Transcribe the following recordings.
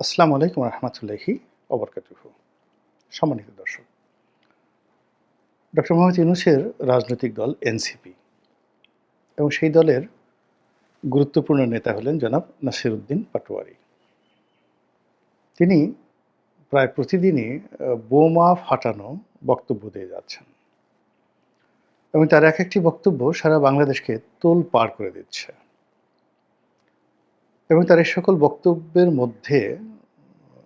আসসালামু আলাইকুম রহমতুল্লাহি অবরকাতুহ সম্মানিত দর্শক, ডক্টর মোহাম্মদ ইউনুসের রাজনৈতিক দল এনসিপি এবং সেই দলের গুরুত্বপূর্ণ নেতা হলেন জনাব নাসির উদ্দিন পাটোয়ারি। তিনি প্রায় প্রতিদিনই বোমা ফাটানো বক্তব্য দিয়ে যাচ্ছেন এবং তার এক একটি বক্তব্য সারা বাংলাদেশকে তোল পার করে দিচ্ছে। এবং তার এই সকল বক্তব্যের মধ্যে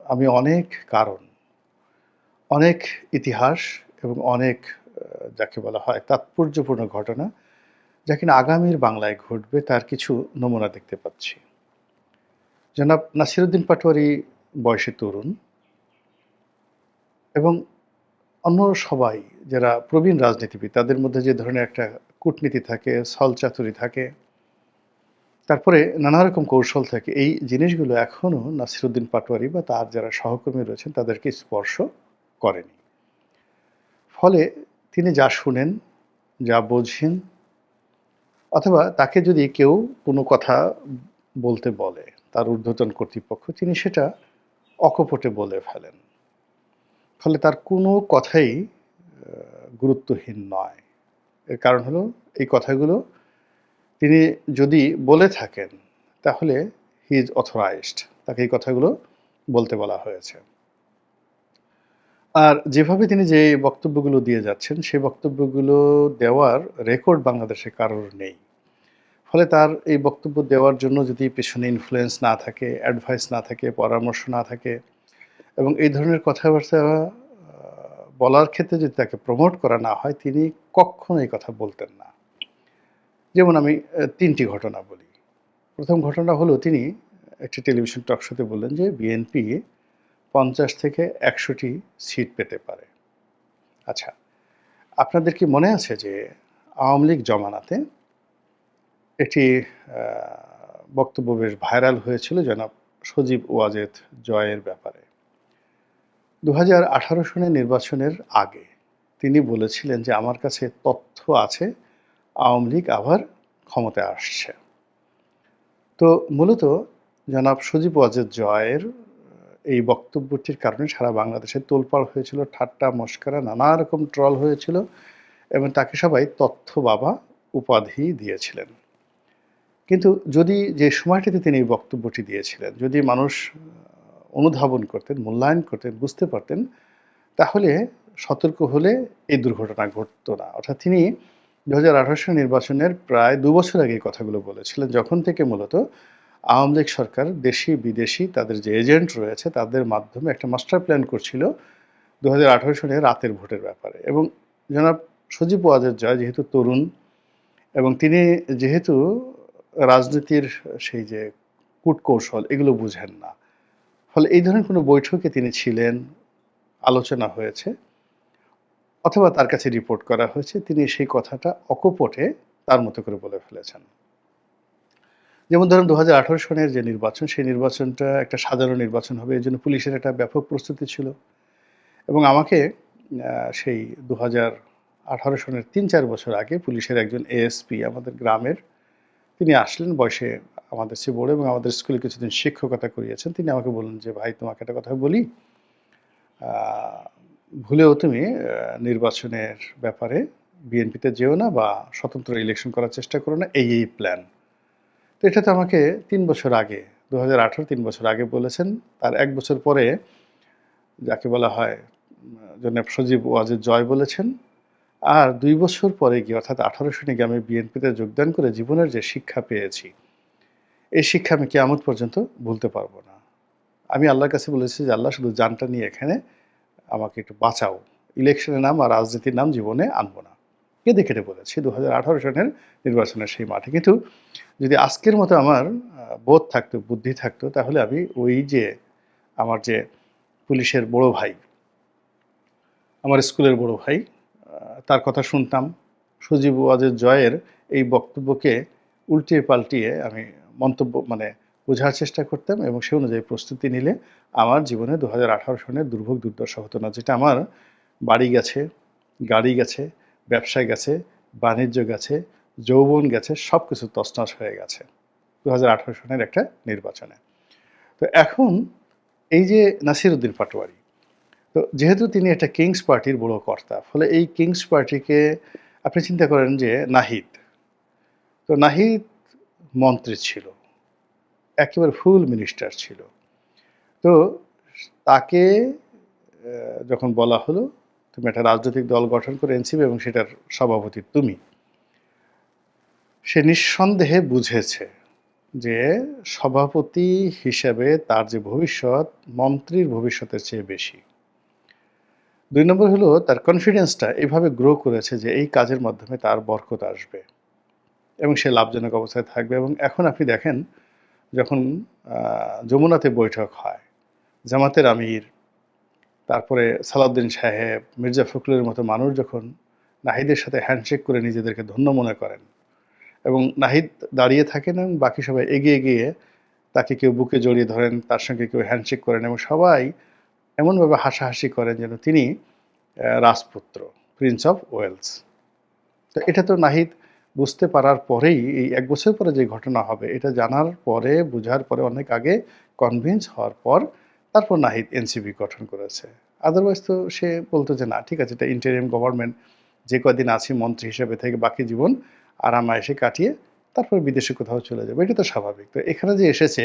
আমি অনেক কারণ, অনেক ইতিহাস এবং অনেক যাকে বলা হয় তাৎপর্যপূর্ণ ঘটনা, যা কিনা আগামীর বাংলায় ঘটবে তার কিছু নমুনা দেখতে পাচ্ছি। জনাব নাসিরুদ্দিন পাটোয়ারি বয়সে তরুণ এবং অন্য সবাই যারা প্রবীণ রাজনীতিবিদ, তাদের মধ্যে যে ধরনের একটা কূটনীতি থাকে ছলচাতুরি থাকে তারপরে নানা রকম কৌশল থাকে। এই জিনিসগুলো এখনও নাসিরুদ্দিন পাটোয়ারি বা তার যারা সহকর্মী রয়েছেন, তাদেরকে স্পর্শ করেনি। ফলে তিনি যা শুনেন, যা বোঝেন, অথবা তাকে যদি কেউ কোনো কথা বলতে বলে, তার ঊর্ধ্বতন কর্তৃপক্ষ, তিনি সেটা অকপটে বলে ফেলেন। ফলে তার কোনো কথাই গুরুত্বহীন নয়। এর কারণ হলো, এই কথাগুলো তিনি যদি বলে থাকেন, তাহলে হি ইজ অথরাইজড তাকে এই কথাগুলো বলতে বলা হয়েছে। আর যেভাবে তিনি যে বক্তব্যগুলো দিয়ে যাচ্ছেন সেই বক্তব্যগুলো দেওয়ার রেকর্ড বাংলাদেশে কারোর নেই। ফলে তার এই বক্তব্য দেওয়ার জন্য যদি পেছনে ইনফ্লুয়েন্স না থাকে অ্যাডভাইস না থাকে, পরামর্শ না থাকে, এবং এই ধরনের কথাবার্তা বলার ক্ষেত্রে যদি তাকে প্রমোট করা না হয়, তিনি কখনো এই কথা বলতেন না। যেমন আমি তিনটি ঘটনা বলি। প্রথম ঘটনা হলো, তিনি একটি টেলিভিশন টক শোতে বললেন যে, বিএনপি পঞ্চাশ থেকে একশোটি সিট পেতে পারে। আচ্ছা আপনাদের কি মনে আছে যে, আওয়ামী লীগ জমানাতে একটি বক্তব্য বেশ ভাইরাল হয়েছিল জনাব সজীব ওয়াজেদ জয়ের ব্যাপারে? দু হাজার আঠারো সনের নির্বাচনের আগে তিনি বলেছিলেন যে, আমার কাছে তথ্য আছে আওয়ামী লীগ আবার ক্ষমতায় আসছে। তো মূলত জনাব সজীব ওয়াজেদ জয়ের এই বক্তব্যটির কারণে সারা বাংলাদেশে তোলপাড় হয়েছিল, ঠাট্টা, মস্করা, নানা রকম ট্রল হয়েছিল এবং তাকে সবাই তথ্য বাবা উপাধি দিয়েছিলেন। কিন্তু যদি যে সময়টিতে তিনি এই বক্তব্যটি দিয়েছিলেন, যদি মানুষ অনুধাবন করতেন, মূল্যায়ন করতেন, বুঝতে পারতেন, তাহলে সতর্ক হলে এই দুর্ঘটনা ঘটতো না। অর্থাৎ তিনি দু হাজার নির্বাচনের প্রায় দু বছর আগে কথাগুলো বলেছিলেন। যখন থেকে মূলত আওয়ামী লীগ সরকার দেশি, বিদেশি তাদের যে এজেন্ট রয়েছে, তাদের মাধ্যমে একটা মাস্টার প্ল্যান করছিল দু হাজার আঠারো সালে রাতের ভোটের ব্যাপারে। এবং জনাব সজীব ওয়াজের জয় যেহেতু তরুণ এবং তিনি যেহেতু রাজনীতির সেই যে কূটকৌশল, এগুলো বুঝেন না। ফলে এই ধরনের কোনো বৈঠকে তিনি ছিলেন, আলোচনা হয়েছে। অথবা তার কাছে রিপোর্ট করা হয়েছে, তিনি সেই কথাটা অকপটে তার মতো করে বলে ফেলেছেন। যেমন ধরুন দু সনের যে নির্বাচন, সেই নির্বাচনটা একটা সাধারণ নির্বাচন হবে এই জন্য পুলিশের একটা ব্যাপক প্রস্তুতি ছিল। এবং আমাকে সেই দু হাজার আঠারো সনের তিন চার বছর আগে পুলিশের একজন এএসপি আমাদের গ্রামের, তিনি আসলেন, বয়সে আমাদের চেয়ে বড় এবং আমাদের স্কুলে কিছুদিন শিক্ষকতা করিয়েছেন। তিনি আমাকে বললেন যে, ভাই, তোমাকে একটা কথা বলি। ভুলেও তুমি নির্বাচনের ব্যাপারে বিএনপিতে যেও না বা স্বতন্ত্র ইলেকশন করার চেষ্টা করো না, এই এই প্ল্যান তো এটা তো আমাকে তিন বছর আগে দু তিন বছর আগে বলেছেন। তার এক বছর পরে যাকে বলা হয় জনাব সজীব ওয়াজেদ জয় বলেছেন। আর দুই বছর পরে গিয়ে, অর্থাৎ আঠারো সনে গিয়ে আমি বিএনপিতে যোগদান করে জীবনের যে শিক্ষা পেয়েছি, এই শিক্ষা আমি কেয়ামত পর্যন্ত ভুলতে পারব না। আমি আল্লাহর কাছে বলেছি যে আল্লাহ শুধু জানটা নিয়ে এখানে আমাকে একটু বাঁচাও। ইলেকশনের নাম আর রাজনীতির নাম জীবনে আনব না। কেঁদে কেটে বলেছি? দু সনের নির্বাচনের সেই মাঠে। কিন্তু যদি আজকের মতো আমার বোধ থাকতো, বুদ্ধি থাকতো, তাহলে আমি ওই যে আমার যে পুলিশের বড় ভাই, আমার স্কুলের বড় ভাই তার কথা শুনতাম। সজীব ওয়াজের জয়ের এই বক্তব্যকে উল্টিয়ে পাল্টিয়ে আমি মন্তব্য মানে বোঝার চেষ্টা করতাম এবং সে অনুযায়ী প্রস্তুতি নিলে আমার জীবনে দু হাজার আঠারো সনের দুর্ভোগ, দুর্দশা হতো না, যেটা আমার বাড়ি গেছে, গাড়ি গেছে, ব্যবসায় গেছে, বাণিজ্য গেছে, যৌবন গেছে সব কিছু তছনছ হয়ে গেছে দু হাজার আঠারো সনের একটা নির্বাচনে। তো এখন এই যে নাসিরউদ্দিন পাটোয়ারি, তো যেহেতু তিনি একটা কিংস পার্টির বড় কর্তা, ফলে এই কিংস পার্টিকে আপনি চিন্তা করেন যে নাহিদ, তো নাহিদ মন্ত্রী ছিল। একেবারে ফুল মিনিস্টার ছিল। তো তাকে যখন বলা হলো, তুমি একটা রাজনৈতিক দল গঠন করে এনসিপি এবং সেটার সভাপতি তুমি, সে নিঃসন্দেহে বুঝেছে যে সভাপতি হিসেবে তার যে ভবিষ্যৎ, মন্ত্রীর ভবিষ্যতের চেয়ে বেশি। দুই নম্বর হলো তার কনফিডেন্সটা এভাবে গ্রো করেছে যে এই কাজের মাধ্যমে তার বরকত আসবে এবং সে লাভজনক অবস্থায় থাকবে এবং এখন আপনি দেখেন যখন যমুনাতে বৈঠক হয়, জামাতের আমির, তারপরে সালাউদ্দিন সাহেব, মির্জা ফখরুলের মতো মানুষ যখন নাহিদের সাথে হ্যান্ডশেক করে নিজেদেরকে ধন্য মনে করেন এবং নাহিদ দাঁড়িয়ে থাকেন এবং বাকি সবাই এগিয়ে গিয়ে তাকে কেউ বুকে জড়িয়ে ধরেন, তার সঙ্গে কেউ হ্যান্ডশেক করেন এবং সবাই এমনভাবে হাসাহাসি করেন যেন তিনি রাজপুত্র প্রিন্স অফ ওয়েলস তো এটা তো নাহিদ বুঝতে পারার পরেই এই এক বছর পরে যে ঘটনা হবে, এটা জানার পরে, বোঝার পরে অনেক আগে কনভিন্স হওয়ার পর তারপর নাহিদ এনসিপি গঠন করেছে। আদারওয়াইজ তো সে বলতো যে, না, ঠিক আছে, এটা ইন্টারিয়াম গভর্নমেন্ট যে কদিন আছি, মন্ত্রী হিসেবে থেকে বাকি জীবন আরামায়েসে কাটিয়ে তারপর বিদেশে কোথাও চলে যাবে। এটা তো স্বাভাবিক। তো এখানে যে এসেছে,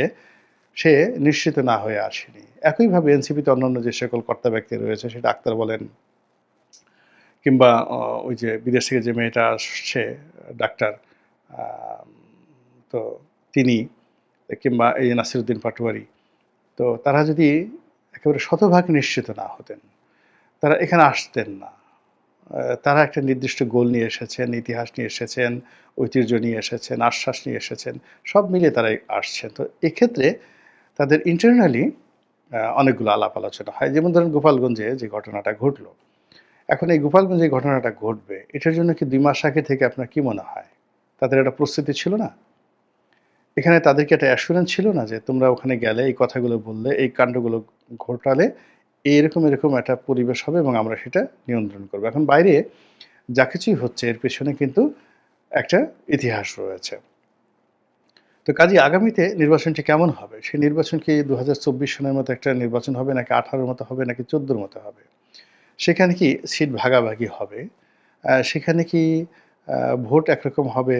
সে নিশ্চিত না হয়ে আসেনি। একইভাবে এনসিপিতে অন্যান্য যে সকল কর্তা ব্যক্তি রয়েছে, সেটা আক্তার বলেন কিংবা ওই যে বিদেশ থেকে যে মেয়েটা আসছে, ডাক্তার তো তিনি, কিংবা এই নাসিরুদ্দিন পাটোয়ারি, তো তারা যদি একেবারে শতভাগ নিশ্চিত না হতেন, তারা এখানে আসতেন না। তারা একটা নির্দিষ্ট গোল নিয়ে এসেছেন, ইতিহাস নিয়ে এসেছেন, ঐতিহ্য নিয়ে এসেছেন, আশ্বাস নিয়ে এসেছেন, সব মিলিয়ে তারা আসছেন। তো এক্ষেত্রে তাদের ইন্টারনালি অনেকগুলো আলাপ আলোচনা হয়। যেমন ধরেন গোপালগঞ্জে যে ঘটনাটা ঘটলো এখন এই গোপালগঞ্জে ঘটনাটা ঘটবে, এটার জন্য কি দুই মাস আগে থেকে আপনার কি মনে হয়? তাদের একটা প্রস্তুতি ছিল না? এখানে তাদেরকে একটা অ্যাসুরেন্স ছিল না যে তোমরা ওখানে গেলে, এই কথাগুলো বললে, এই কাণ্ডগুলো ঘটালে এরকম এরকম একটা পরিবেশ হবে এবং আমরা সেটা নিয়ন্ত্রণ করব। এখন বাইরে যা কিছুই হচ্ছে, এর পেছনে কিন্তু একটা ইতিহাস রয়েছে। তো কাজে আগামীতে নির্বাচনটি কেমন হবে? সেই নির্বাচন কি দু সনের মতো একটা নির্বাচন হবে, নাকি আঠারোর মতো হবে, নাকি চোদ্দোর মতো হবে? সেখানে কি সিট ভাগাভাগি হবে? সেখানে কি ভোট একরকম হবে,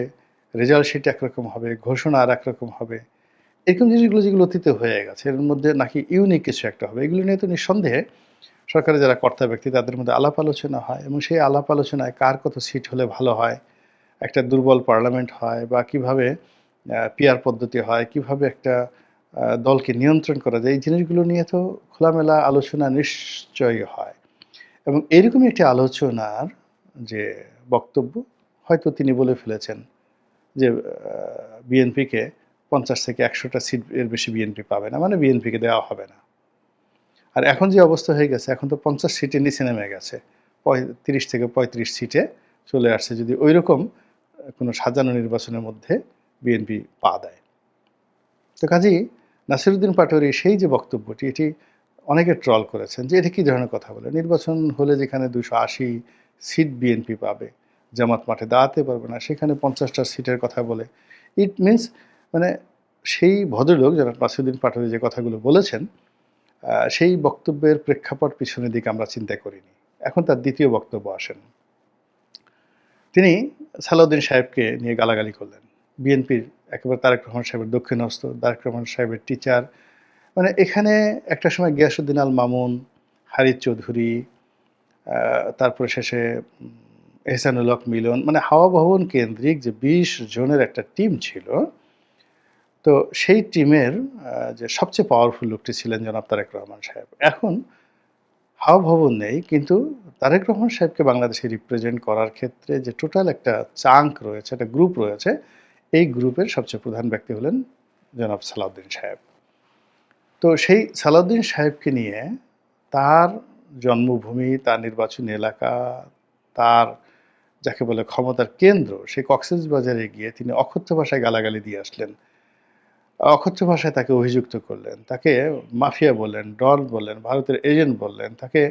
রেজাল্ট শিট একরকম হবে, ঘোষণা আর একরকম হবে? এরকম জিনিসগুলো যেগুলো অতীতে হয়ে গেছে, এর মধ্যে নাকি ইউনিক কিছু একটা হবে? এগুলো নিয়ে তো নিঃসন্দেহে সরকারের যারা কর্তা ব্যক্তি, তাদের মধ্যে আলাপ আলোচনা হয়। এবং সেই আলাপ আলোচনায় কার কত সিট হলে ভালো হয়? একটা দুর্বল পার্লামেন্ট হয় বা কীভাবে পিয়ার পদ্ধতি হয়? কীভাবে একটা দলকে নিয়ন্ত্রণ করা যায়? এই জিনিসগুলো নিয়ে তো খোলামেলা আলোচনা নিশ্চয়ই হয়। এবং এরকমই একটি আলোচনার যে বক্তব্য হয়তো তিনি বলে ফেলেছেন যে বিএনপিকে পঞ্চাশ থেকে একশোটা সিট এর বেশি বিএনপি পাবে না মানে বিএনপিকে দেওয়া হবে না। আর এখন যে অবস্থা হয়ে গেছে, এখন তো পঞ্চাশ সিটের নিচে নেমে গেছে তিরিশ থেকে পঁয়ত্রিশ সিটে চলে আসছে, যদি ওই রকম কোনো সাজানো নির্বাচনের মধ্যে বিএনপি পা দেয়। তো কাজেই নাসিরুদ্দিন পাটোয়ারি সেই যে বক্তব্যটি, এটি অনেকে ট্রল করেছেন যে এটা কী ধরনের কথা বলে? নির্বাচন হলে যেখানে দুশো আশি সিট বিএনপি পাবে, জামাত মাঠে দাঁড়াতে পারবে না, সেখানে পঞ্চাশটা সিটের কথা বলে। ইট মিন্স মানে সেই ভদ্রলোক যারা নাসিরুদ্দিন পাটোয়ারি যে কথাগুলো বলেছেন সেই বক্তব্যের প্রেক্ষাপট পিছনের দিকে আমরা চিন্তা করিনি। এখন তার দ্বিতীয় বক্তব্য আসেন। তিনি সালাউদ্দিন সাহেবকে নিয়ে গালাগালি করলেন। বিএনপির একেবারে তারেক রহমান সাহেবের দক্ষিণহস্ত তারেক রহমান সাহেবের টিচার মানে এখানে একটা সময় গিয়াসুদ্দিন আল মামুন হারিদ চৌধুরী তারপরে শেষে এহসানুল হক মিলন মানে হাওয়া ভবন কেন্দ্রিক যে বিশ জনের একটা টিম ছিল, তো সেই টিমের যে সবচেয়ে পাওয়ারফুল লোকটি ছিলেন জনাব তারেক রহমান সাহেব। এখন হাওয়া ভবন নেই, কিন্তু তারেক রহমান সাহেবকে বাংলাদেশে রিপ্রেজেন্ট করার ক্ষেত্রে যে টোটাল একটা চাঙ্ক রয়েছে, একটা গ্রুপ রয়েছে, এই গ্রুপের সবচেয়ে প্রধান ব্যক্তি হলেন জনাব সালাউদ্দিন সাহেব। তো সেই সালাউদ্দিন সাহেবকে নিয়ে তার জন্মভূমি, তার নির্বাচনী এলাকা, তার যাকে বলে ক্ষমতার কেন্দ্র, সেই কক্সেস বাজারে গিয়ে তিনি অকথ্য ভাষায় গালাগালি দিয়ে আসলেন। অকথ্য ভাষায় তাকে অভিযুক্ত করলেন। তাকে মাফিয়া বললেন, ডন বললেন, ভারতের এজেন্ট বললেন। তাকে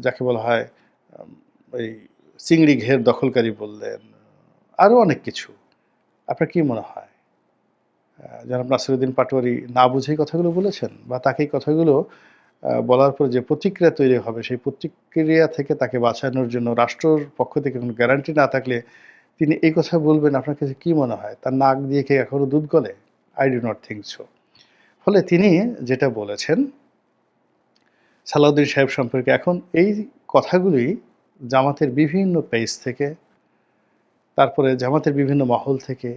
যাকে বলা হয় ওই চিংড়ি ঘের দখলকারী বললেন। আরও অনেক কিছু। আপনার কি মনে হয়? জনাব নাসিরুদ্দিন পাটোয়ারি না বুঝেই কথাগুলো বলেছেন বা তাকে এই কথাগুলো বলার পর যে প্রতিক্রিয়া তৈরি হবে, সেই প্রতিক্রিয়া থেকে তাকে বাঁচানোর জন্য রাষ্ট্রর পক্ষ থেকে কোনো গ্যারান্টি না থাকলে তিনি এই কথা বলবেন, আপনার কাছে কি মনে হয়? তার নাক দিয়ে কি এখনও দুধ গলে? I do not think so ফলে তিনি যেটা বলেছেন, সালাউদ্দিন সাহেব সম্পর্কে এখন এই কথাগুলি জামাতের বিভিন্ন পেজ থেকে, তারপরে জামাতের বিভিন্ন মহল থেকে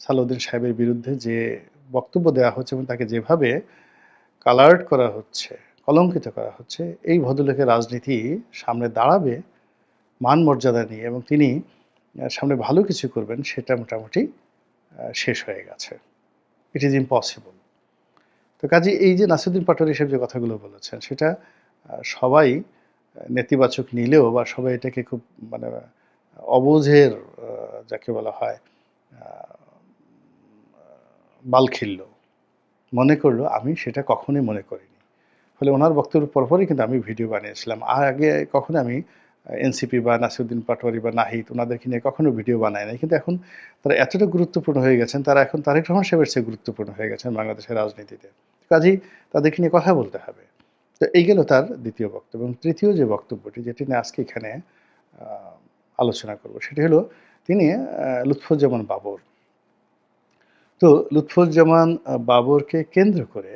সালাউদ্দিন সাহেবের বিরুদ্ধে যে বক্তব্য দেওয়া হচ্ছে এবং তাকে যেভাবে কালার্ড করা হচ্ছে, কলঙ্কিত করা হচ্ছে, এই ভদ্রলোকের রাজনীতি সামনে দাঁড়াবে মান মর্যাদা নিয়ে এবং তিনি সামনে ভালো কিছু করবেন সেটা মোটামুটি শেষ হয়ে গেছে। ইট ইজ ইম্পসিবল তো কাজে এই যে নাসিরুদ্দিন পাটোয়ারি সাহেব যে কথাগুলো বলেছেন, সেটা সবাই নেতিবাচক নিলেও বা সবাই এটাকে খুব মানে অবোঝের যাকে বলা হয় খিল্ল। মনে করল, আমি সেটা কখনোই মনে করিনি। ফলে ওনার বক্তব্যের পরপরই কিন্তু আমি ভিডিও বানিয়েছিলাম। আর আগে কখনো আমি এনসিপি বা নাসিরুদ্দিন পাটোয়ারি বা নাহিদ ওনাদেরকে নিয়ে কখনো ভিডিও বানাই নাই। কিন্তু এখন তারা এতটা গুরুত্বপূর্ণ হয়ে গেছেন, তারা এখন তারেক রহমান সাহেবের চেয়ে গুরুত্বপূর্ণ হয়ে গেছেন বাংলাদেশের রাজনীতিতে। কাজেই তাদেরকে নিয়ে কথা বলতে হবে। তো এই গেল তার দ্বিতীয় বক্তব্য এবং তৃতীয় যে বক্তব্যটি, যেটি নিয়ে আজকে এখানে আলোচনা করব, সেটি হলো তিনি লুৎফুজ্জামান বাবর। তো লুৎফুজ্জামান বাবরকে কেন্দ্র করে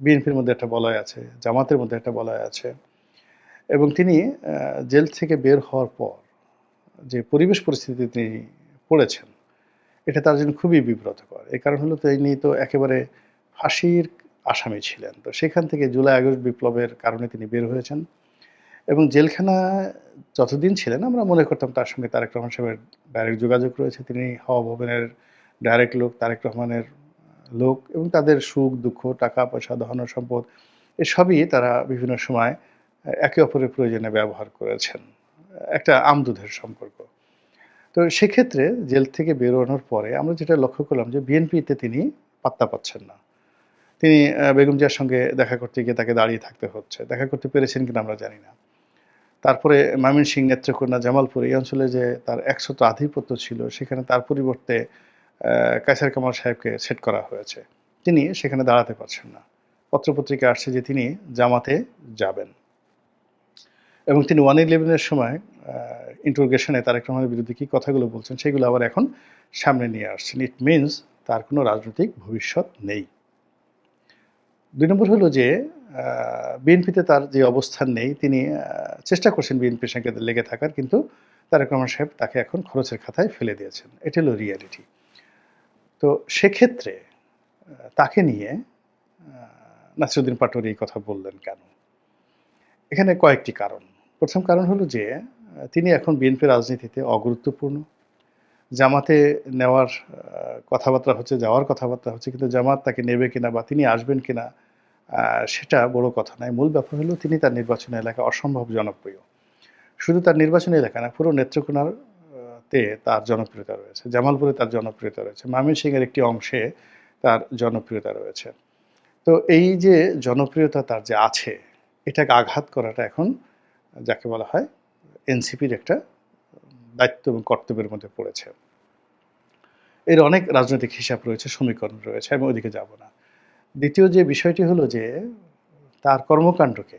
বিএনপির মধ্যে একটা বলয় আছে, জামাতের মধ্যে একটা বলয় আছে, এবং তিনি জেল থেকে বের হওয়ার পর যে পরিবেশ পরিস্থিতি তিনি পড়েছেন, এটা তার জন্য খুবই বিব্রতকর। এই কারণ হলো তিনি তো একেবারে ফাঁসির আসামি ছিলেন। তো সেখান থেকে জুলাই আগস্ট বিপ্লবের কারণে তিনি বের হয়েছেন এবং জেলখানা যতদিন ছিলেন, আমরা মনে করতাম তার সঙ্গে তারেক রহমান সাহেবের ডাইরেক্ট যোগাযোগ রয়েছে, তিনি হাওয়া ভবনের ডাইরেক্ট লোক, তারেক রহমানের লোক এবং তাদের সুখ, দুঃখ, টাকা, পয়সা, ধন, সম্পদ, এসবই তারা বিভিন্ন সময় একে অপরের প্রয়োজনে ব্যবহার করেছেন। একটা আমদুধের সম্পর্ক। তো সেক্ষেত্রে জেল থেকে বেরোনোর পরে আমরা যেটা লক্ষ্য করলাম যে বিএনপিতে তিনি পাত্তা পাচ্ছেন না। তিনি বেগম জিয়ার সঙ্গে দেখা করতে গিয়ে তাকে দাঁড়িয়ে থাকতে হচ্ছে। দেখা করতে পেরেছেন কিনা আমরা জানি না। তারপরে ময়মনসিংহ নেত্রকোনা, জামালপুর এই অঞ্চলে যে তার একশত আধিপত্য ছিল, সেখানে তার পরিবর্তে আহ, কায়সার কামাল সাহেবকে সেট করা হয়েছে। তিনি সেখানে দাঁড়াতে পারছেন না। পত্রপত্রিকা আসছে যে তিনি জামাতে যাবেন। এবং তিনি ওয়ান ইলেভেনের সময় ইন্টারোগেশনে তারেক রহমানের বিরুদ্ধে কী কথাগুলো বলছেন সেগুলো আবার এখন সামনে নিয়ে আসছেন। ইট মিনস তার কোনো রাজনৈতিক ভবিষ্যৎ নেই। দুই নম্বর হলো যে বিএনপিতে তার যে অবস্থান নেই তিনি চেষ্টা করছেন বিএনপির সঙ্গে লেগে থাকার কিন্তু তারেক রহমান সাহেব তাকে এখন খরচের খাতায় ফেলে দিয়েছেন। এটা হলো রিয়ালিটি তো সেক্ষেত্রে তাকে নিয়ে নাসিরুদ্দিন পাটোয়ারি এই কথা বললেন কেন? এখানে কয়েকটি কারণ। প্রথম কারণ হলো যে তিনি এখন বিএনপি রাজনীতিতে অগুরুত্বপূর্ণ। জামাতে নেওয়ার কথাবার্তা হচ্ছে, যাওয়ার কথাবার্তা হচ্ছে, কিন্তু জামাত তাকে নেবে কিনা বা তিনি আসবেন কিনা সেটা বড় কথা নয়। মূল ব্যাপার হলো তিনি তার নির্বাচনী এলাকা অসম্ভব জনপ্রিয়। শুধু তার নির্বাচনী এলাকা না, পুরো নেত্রকোনার তে তার জনপ্রিয়তা রয়েছে। জামালপুরে তার জনপ্রিয়তা রয়েছে। ময়মনসিংহের একটি অংশে তার জনপ্রিয়তা রয়েছে। তো এই যে জনপ্রিয়তা তার যে আছে, এটাকে আঘাত করাটা এখন যাকে বলা হয় এনসিপির একটা দায়িত্ব এবং কর্তব্যের মধ্যে পড়েছে। এর অনেক রাজনৈতিক হিসাব রয়েছে, সমীকরণ রয়েছে, আমি ওদিকে যাব না। দ্বিতীয় যে বিষয়টি হলো যে তার কর্মকাণ্ডকে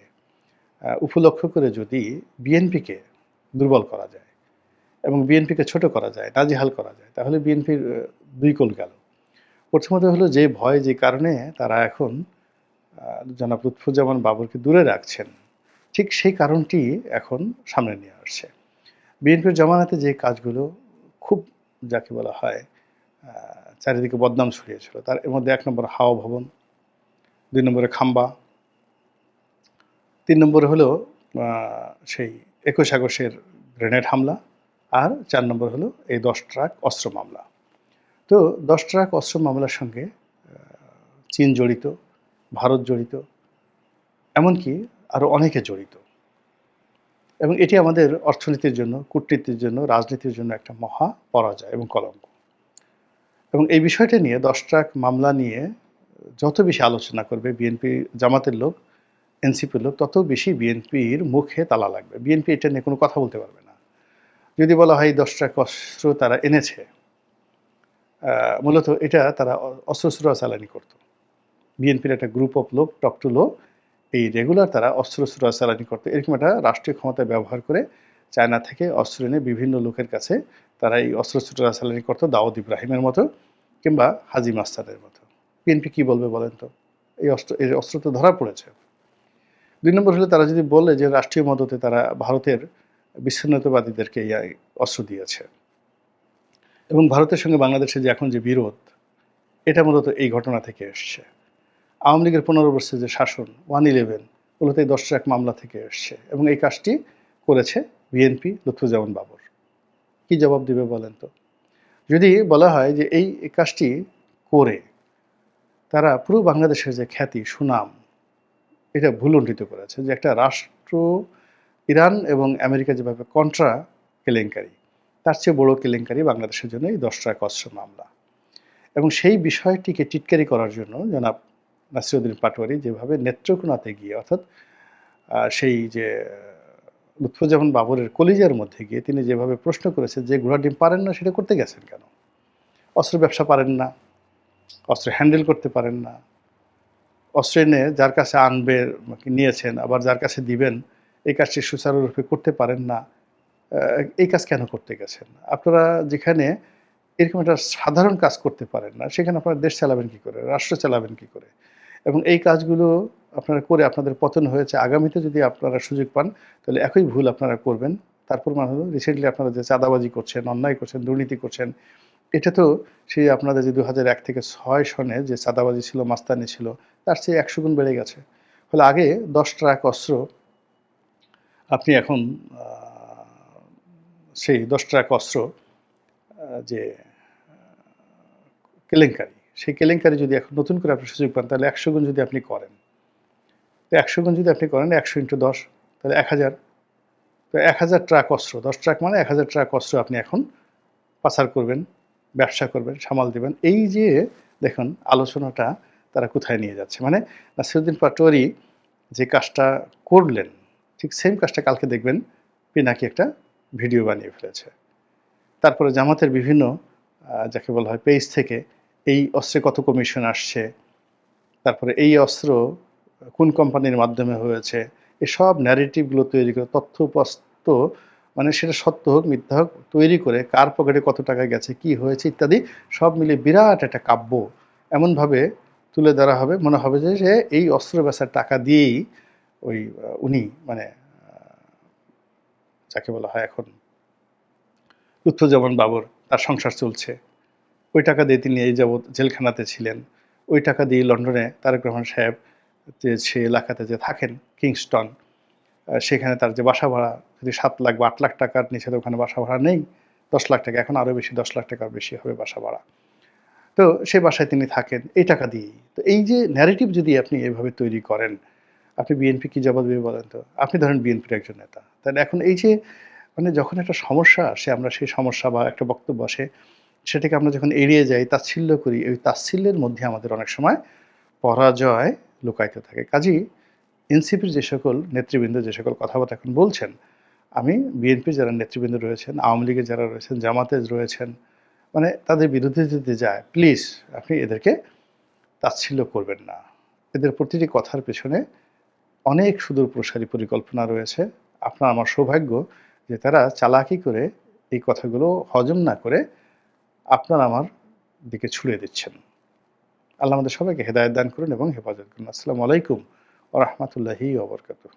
উপলক্ষ করে যদি বিএনপিকে দুর্বল করা যায় এবং বিএনপিকে ছোট করা যায়, নাজিহাল করা যায়, তাহলে বিএনপির দুই কোল গেল। প্রথমত হলো যে ভয় যে কারণে তারা এখন জনাব লুৎফুজ্জামান বাবরকে দূরে রাখছেন, ঠিক সেই কারণটি এখন সামনে নিয়ে আসছে। বিএনপির জমানাতে যে কাজগুলো খুব, যাকে বলা হয় চারিদিকে বদনাম ছড়িয়েছিল, তার এর মধ্যে এক নম্বর হাওয়া ভবন, দুই নম্বরে খাম্বা, তিন নম্বরে হলো সেই একুশ আগস্টের গ্রেনেড হামলা আর চার নম্বর হলো এই দশ ট্রাক অস্ত্র মামলা। তো দশ ট্রাক অস্ত্র মামলার সঙ্গে চীন জড়িত, ভারত জড়িত, এমনকি আরও অনেকে জড়িত। এবং এটি আমাদের অর্থনীতির জন্য, কূটনীতির জন্য, রাজনীতির জন্য একটা মহা পরাজয় এবং কলঙ্ক। এবং এই বিষয়টা নিয়ে দশ ট্রাক মামলা নিয়ে যত বেশি আলোচনা করবে বিএনপি জামাতের লোক, এনসিপির লোক, তত বেশি বিএনপির মুখে তালা লাগবে। বিএনপি এটা নিয়ে কোনো কথা বলতে পারবে না। যদি বলা হয় এই দশ ট্রাক অস্ত্র তারা এনেছে মূলত এটা তারা অ- অস্ত্রশস্ত্র চালানি করতো। বিএনপির একটা গ্রুপ অফ লোক টক টু লো এই রেগুলার তারা অস্ত্রশস্ত্র চালানি করতো। এরকম একটা রাষ্ট্রীয় ক্ষমতা ব্যবহার করে চায়না থেকে অস্ত্র এনে বিভিন্ন লোকের কাছে তারা এই অস্ত্রশস্ত্র চালানি করতো, দাউদ ইব্রাহিমের মতো কিংবা হাজি মাস্তানের মতো। বিএনপি কী বলবে বলেন তো? এই অস্ত্র এই অস্ত্র তো ধরা পড়েছে। দুই নম্বর হলে তারা যদি বলে যে রাষ্ট্রীয় মদতে তারা ভারতের বিচ্ছিন্নতাবাদীদেরকে অস্ত্র দিয়েছে। এবং ভারতের সঙ্গে বাংলাদেশের যে এখন যে বিরোধ, এটা মূলত এই ঘটনা থেকে এসছে। আওয়ামী লীগের পনেরো বছরের যে শাসন, ওয়ান ইলেভেন মূলত এই দশ ট্রাক মামলা থেকে এসছে এবং এই কাজটি করেছে বিএনপি লুৎফুজ্জামান বাবর। কি জবাব দিবে বলেন তো? যদি বলা হয় যে এই কাজটি করে তারা পুরো বাংলাদেশের যে খ্যাতি, সুনাম, এটা ভুলুণ্ঠিত করেছে, যে একটা রাষ্ট্র ইরান এবং আমেরিকা যেভাবে কন্ট্রা কেলেঙ্কারি, তার চেয়ে বড় কেলেঙ্কারি বাংলাদেশের জন্য এই দশ ট্রাক অস্ত্র মামলা। এবং সেই বিষয়টিকে টিটকারি করার জন্য জনাব নাসিরুদ্দিন পাটোয়ারি যেভাবে নেত্রকোনাতে গিয়ে, অর্থাৎ সেই যে, লুৎফুজ্জামান বাবরের কলিজার মধ্যে গিয়ে তিনি যেভাবে প্রশ্ন করেছেন যে ঘোড়া ডিম পারেন না, সেটা করতে গেছেন কেন? অস্ত্র ব্যবসা পারেন না, অস্ত্র হ্যান্ডেল করতে পারেন না, অস্ত্র এনে যার কাছে আনবে, নিয়েছেন, আবার যার কাছে দিবেন এই কাজটি সুচারুরূপে করতে পারেন না এই কাজ কেন করতে গেছেন? আপনারা যেখানে এরকম একটা সাধারণ কাজ করতে পারেন না, সেখানে আপনারা দেশ চালাবেন কি করে? রাষ্ট্র চালাবেন কি করে? এবং এই কাজগুলো আপনারা করে আপনাদের পতন হয়েছে, আগামীতে যদি আপনারা সুযোগ পান, তাহলে একই ভুল আপনারা করবেন। তারপর মানে রিসেন্টলি আপনারা যে চাঁদাবাজি করছেন, অন্যায় করছেন, দুর্নীতি করছেন, এটা তো সেই আপনাদের যে দু এক থেকে ছয় সনে যে চাঁদাবাজি ছিল, মাস্তানি ছিল, তার চেয়ে একশো গুণ বেড়ে গেছে। ফলে আগে দশ ট্রাক, অস্ত্র আপনি এখন সেই দশ ট্রাক অস্ত্র যে, কেলেঙ্কারি, সেই কেলেঙ্কারি যদি এখন নতুন করে আপনি সুযোগ পান, তাহলে একশো গুণ যদি আপনি করেন। তো একশো গুণ যদি আপনি করেন, একশো ইন্টু দশ, তাহলে এক হাজার। তো এক হাজার ট্রাক অস্ত্র, দশ ট্রাক মানে এক হাজার ট্রাক অস্ত্র আপনি এখন পাচার করবেন, ব্যবসা করবেন, সামাল দেবেন। এই যে, দেখুন, আলোচনাটা তারা কোথায় নিয়ে যাচ্ছে। মানে নাসিরুদ্দিন পাটোয়ারি যে কাজটা করলেন ঠিক সেম কাজটা কালকে দেখবেন, পিনাকি একটা ভিডিও বানিয়ে ফেলেছে। তারপরে জামাতের বিভিন্ন যাকে বলা হয় পেজ থেকে এই অস্ত্রে কত কমিশন আসছে, তারপরে এই অস্ত্র কোন কোম্পানির মাধ্যমে হয়েছে, এসব ন্যারেটিভগুলো তৈরি করে, তথ্য উপস্ত মানে সেটা সত্য হোক, মিথ্যা হোক, তৈরি করে কার পকেটে কত টাকা গেছে, কি হয়েছে ইত্যাদি সব মিলে বিরাট একটা কাব্য। এমনভাবে তুলে ধরা হবে, মনে হবে যে এই অস্ত্র বেচার টাকা দিয়েই ওই উনি মানে যাকে বলা হয় এখন লুৎফুজ্জামান বাবর, তার সংসার চলছে। ওই টাকা দিয়ে তিনি এই যাবৎ জেলখানাতে ছিলেন। ওই টাকা দিয়ে লন্ডনে তারেক রহমান সাহেব যে সে এলাকাতে যে থাকেন, কিংস্টন সেখানে তার যে বাসা ভাড়া, যদি সাত লাখ বা আট লাখ টাকার নিচে তো ওখানে বাসা ভাড়া নেই, দশ লাখ টাকা, এখন আরও বেশি, দশ লাখ টাকার বেশি হবে বাসা ভাড়া। তো সে বাসায় তিনি থাকেন এই টাকা দিয়েই। তো এই যে ন্যারেটিভ যদি আপনি এভাবে তৈরি করেন আপনি বিএনপি কি জবাব দেবে বলেন তো? আপনি ধরেন বিএনপির একজন নেতা। তাহলে এখন এই যে মানে যখন একটা সমস্যা আসে, আমরা সেই সমস্যা বা একটা বক্তব্য আসে, সেটাকে আমরা যখন এড়িয়ে যাই, তাচ্ছিল্য করি, ওই তাচ্ছিল্যের মধ্যে আমাদের অনেক সময় পরাজয় লুকায়িত থাকে। কাজেই এনসিপির যে সকল নেতৃবৃন্দ, যে সকল কথাবার্তা এখন বলছেন, আমি বিএনপির যারা নেতৃবৃন্দ রয়েছেন, আওয়ামী লীগের যারা রয়েছেন, জামাতে রয়েছেন মানে তাদের বিরুদ্ধে যদি যায় প্লিজ আপনি এদেরকে তাচ্ছিল্য করবেন না। এদের প্রতিটি কথার পেছনে অনেক সুদূর প্রসারী পরিকল্পনা রয়েছে। আপনার আমার সৌভাগ্য যে তারা চালাকি করে এই কথাগুলো হজম না করে আপনার আমার দিকে ছুড়ে দিচ্ছেন। আল্লাহ আমাদের সবাইকে হেদায়ত দান করুন এবং হেফাজত করুন। আসসালামু আলাইকুম ও রহমতুল্লাহি ওবরকাতুহ